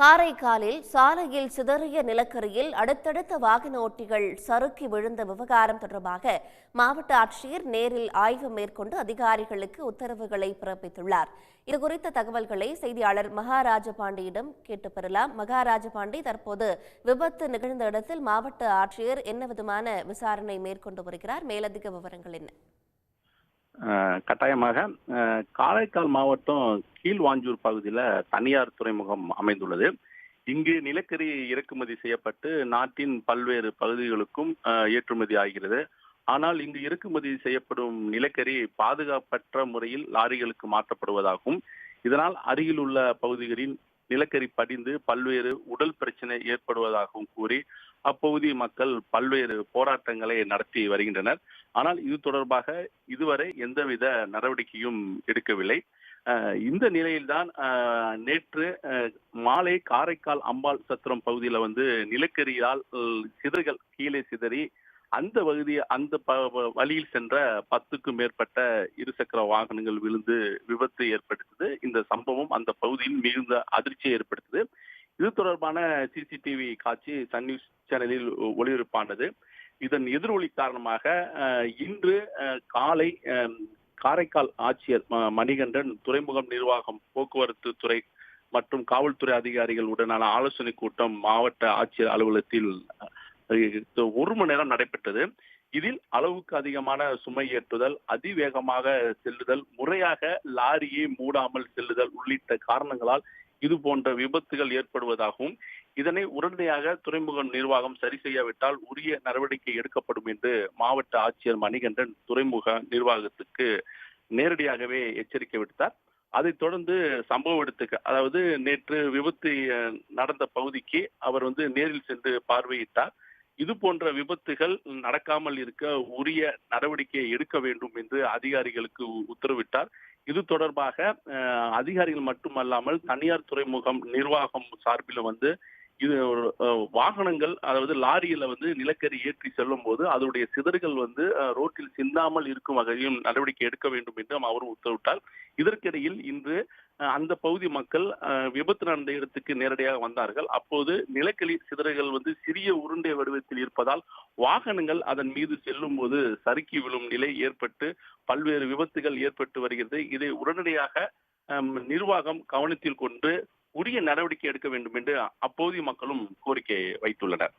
காரைக்காலில் சாலையில் சிதறிய நிலக்கரியில் அடுத்தடுத்த வாகன ஓட்டிகள் சறுக்கி விழுந்த விவகாரம் தொடர்பாக மாவட்ட ஆட்சியர் நேரில் ஆய்வு மேற்கொண்டு அதிகாரிகளுக்கு உத்தரவுகளை பிறப்பித்துள்ளார். இதுகுறித்த தகவல்களை செய்தியாளர் மகாராஜ பாண்டியிடம் கேட்டு பெறலாம். மகாராஜ பாண்டி தற்போது விபத்து நிகழ்ந்த இடத்தில் மாவட்ட ஆட்சியர் என்ன விதமான விசாரணை மேற்கொண்டு வருகிறார்? மேலதிக விவரங்கள் என்ன? கட்டாயமாக காரைக்கால் மாவட்டம் கீழ்வாஞ்சூர் பகுதியில் தனியார் துறைமுகம் அமைந்துள்ளது. இங்கு நிலக்கரி இறக்குமதி செய்யப்பட்டு நாட்டின் பல்வேறு பகுதிகளுக்கும் ஏற்றுமதி ஆகிறது. ஆனால் இங்கு இறக்குமதி செய்யப்படும் நிலக்கரி பாதுகாப்பற்ற முறையில் லாரிகளுக்கு மாற்றப்படுவதாகவும் இதனால் அருகில் உள்ள பகுதிகளின் நிலக்கரி படிந்து பல்வேறு உடல் பிரச்சனை ஏற்படுவதாகவும் கூறி அப்பகுதி மக்கள் பல்வேறு போராட்டங்களை நடத்தி வருகின்றனர். ஆனால் இது தொடர்பாக இதுவரை எந்தவித நடவடிக்கையும் எடுக்கவில்லை. இந்த நிலையில்தான் நேற்று மாலை காரைக்கால் அம்பாள் சத்திரம் பகுதியில் வந்து நிலக்கரியால் சிதறுகள் கீழே சிதறி அந்த பகுதி அந்த ப- வழியில் சென்ற பத்துக்கும் மேற்பட்ட இருசக்கர வாகனங்கள் விழுந்து விபத்து ஏற்படுத்தது. இந்த சம்பவம் அந்த பகுதியில் மிகுந்த அதிர்ச்சியை ஏற்படுத்தது. இது தொடர்பான சிசிடிவி காட்சி சன் நியூஸ் சேனலில் ஒளிபரப்பானது. இதன் எதிரொலி காரணமாக இன்று காலை காரைக்கால் ஆட்சியர் மணிகண்டன் துறைமுகம் நிர்வாகம் போக்குவரத்து துறை மற்றும் காவல்துறை அதிகாரிகள் உடனான ஆலோசனை கூட்டம் மாவட்ட ஆட்சியர் அலுவலகத்தில் ஒரு மணி நேரம் நடைபெற்றது. இதில் அளவுக்கு அதிகமான சுமை ஏற்றுதல் அதிவேகமாக செல்லுதல் முறையாக லாரியை மூடாமல் செல்லுதல் உள்ளிட்ட காரணங்களால் இது போன்ற விபத்துகள் ஏற்படுவதாகவும் இதனை உடனடியாக துறைமுக நிர்வாகம் சரி செய்யாவிட்டால் உரிய நடவடிக்கை எடுக்கப்படும் என்று மாவட்ட ஆட்சியர் மணிகண்டன் துறைமுக நிர்வாகத்துக்கு நேரடியாகவே எச்சரிக்கை விடுத்தார். அதைத் தொடர்ந்து சம்பவ இடத்துக்கு அதாவது நேற்று விபத்து நடந்த பகுதிக்கு அவர் வந்து நேரில் சென்று பார்வையிட்டார். இது போன்ற விபத்துகள் நடக்காமல் இருக்க உரிய நடவடிக்கையை எடுக்க வேண்டும் என்று அதிகாரிகளுக்கு உத்தரவிட்டார். இது தொடர்பாக அஹ், அதிகாரிகள் மட்டுமல்லாமல் தனியார் துறைமுகம் நிர்வாகம் சார்பில் வந்து இது வாகனங்கள் அதாவது லாரியில வந்து நிலக்கரி ஏற்றி செல்லும் போது அதனுடைய சிதறுகள் வந்து ரோட்டில் சிந்தாமல் இருக்கும் வகையில் நடவடிக்கை எடுக்க வேண்டும் என்று அவரும் உத்தரவிட்டார். இதற்கிடையில் இன்று அந்த பகுதி மக்கள் விபத்து நடந்த இடத்துக்கு நேரடியாக வந்தார்கள். அப்போது நிலக்கரி சிதறுகள் வந்து சிறிய உருண்டை வடிவத்தில் இருப்பதால் வாகனங்கள் அதன் மீது செல்லும் போது சறுக்கி விழும் நிலை ஏற்பட்டு பல்வேறு விபத்துகள் ஏற்பட்டு வருகிறது. இதை உடனடியாக நிர்வாகம் கவனத்தில் கொண்டு உரிய நடவடிக்கை எடுக்க வேண்டும் என்று அப்போதைய மக்களும் கோரிக்கை வைத்துள்ளனர்.